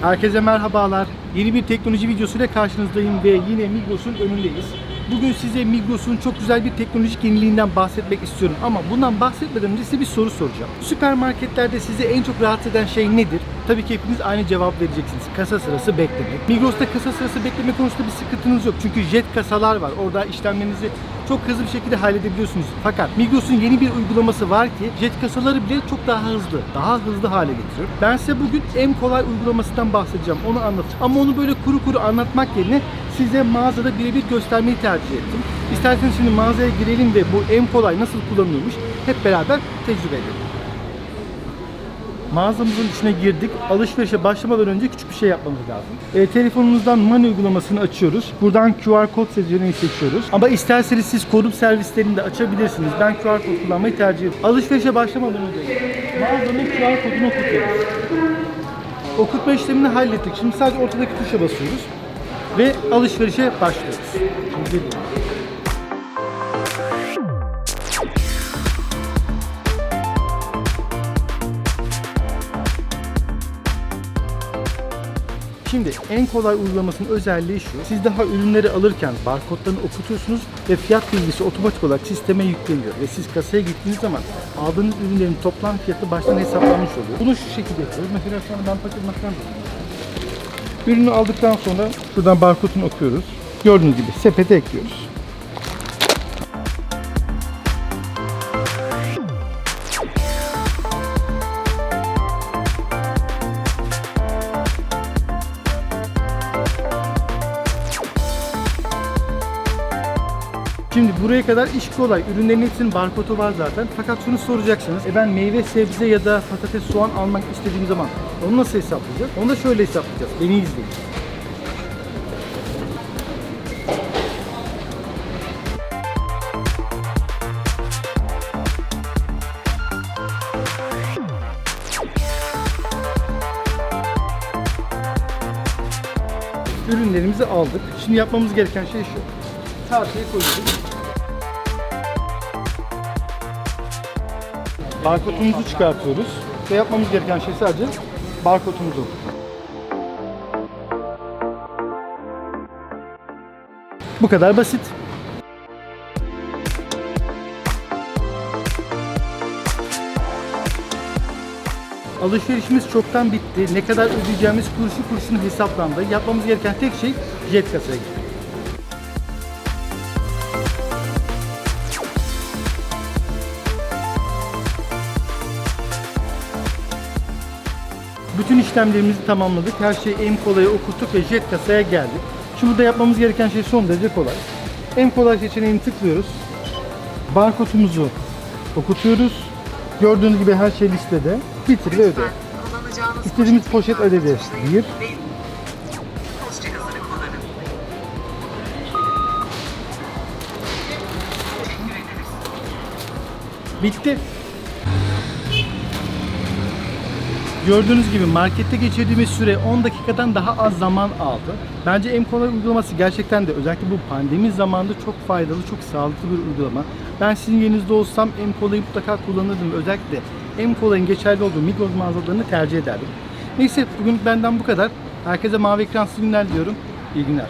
Herkese merhabalar. Yeni bir teknoloji videosuyla karşınızdayım ve yine Migros'un önündeyiz. Bugün size Migros'un çok güzel bir teknolojik yeniliğinden bahsetmek istiyorum ama bundan bahsetmeden önce size bir soru soracağım. Süpermarketlerde sizi en çok rahatsız eden şey nedir? Tabii ki hepiniz aynı cevap vereceksiniz. Kasa sırası beklemek. Migros'ta kasa sırası bekleme konusunda bir sıkıntınız yok. Çünkü jet kasalar var. Orada işlemlerinizi çok hızlı bir şekilde halledebiliyorsunuz. Fakat Migros'un yeni bir uygulaması var ki jet kasaları bile çok daha hızlı, daha hızlı hale getiriyor. Ben size bugün en kolay uygulamasından bahsedeceğim, onu anlatacağım. Ama onu böyle kuru kuru anlatmak yerine size mağazada birebir göstermeyi tercih ettim. İsterseniz şimdi mağazaya girelim ve bu en kolay nasıl kullanılıyormuş hep beraber tecrübe edelim. Mağazamızın içine girdik. Alışverişe başlamadan önce küçük bir şey yapmamız lazım. E, telefonunuzdan Money uygulamasını açıyoruz. Buradan QR kod seçeneğini seçiyoruz. Ama isterseniz siz kodum servislerini de açabilirsiniz. Ben QR kod kullanmayı tercih ediyorum. Alışverişe başlamadan önce mağazanın QR kodunu okutuyoruz. Okutma işlemini hallettik. Şimdi sadece ortadaki tuşa basıyoruz. Ve alışverişe başlıyoruz. Şimdi en kolay uygulamasının özelliği şu. Siz daha ürünleri alırken barkodlarını okutuyorsunuz ve fiyat bilgisi otomatik olarak sisteme yükleniyor. Ve siz kasaya gittiğiniz zaman aldığınız ürünlerin toplam fiyatı baştan hesaplanmış oluyor. Bunu şu şekilde yapıyoruz. Mesela şu an ben paket makarna Ürünü aldıktan sonra şuradan barkodunu okuyoruz. Gördüğünüz gibi sepete ekliyoruz. Şimdi buraya kadar iş kolay. Ürünlerin hepsinin barkodu var zaten. Fakat şunu soracaksınız. E ben meyve, sebze ya da patates, soğan almak istediğim zaman onu nasıl hesaplayacağız? Onu da şöyle hesaplayacağız. Beni izleyin. Ürünlerimizi aldık. Şimdi yapmamız gereken şey şu. Tartıya koyuyoruz. Barkodumuzu çıkartıyoruz ve yapmamız gereken şey sadece barkodumuzu. Bu kadar basit. Alışverişimiz çoktan bitti. Ne kadar ödeyeceğimiz kuruşu kuruşuna hesaplandı. Yapmamız gereken tek şey jet kasaya gitmek. Bütün işlemlerimizi tamamladık. Her şeyi en kolaya okuttuk ve jet kasaya geldik. Şimdi burada yapmamız gereken şey son derece kolay. En kolay seçeneğini tıklıyoruz. Barkodumuzu okutuyoruz. Gördüğünüz gibi her şey listede. Bitir ve öde. İstediğimiz poşet ödedi. Bir. Bitti. Gördüğünüz gibi markette geçirdiğimiz süre 10 dakikadan daha az zaman aldı. Bence en kolay uygulaması gerçekten de özellikle bu pandemi zamanında çok faydalı, çok sağlıklı bir uygulama. Ben sizin yerinizde olsam en kolayı mutlaka kullanırdım. Özellikle en kolayın geçerli olduğu Migros mağazalarını tercih ederdim. Neyse bugün benden bu kadar. Herkese mavi ekransız günler diliyorum. İyi günler.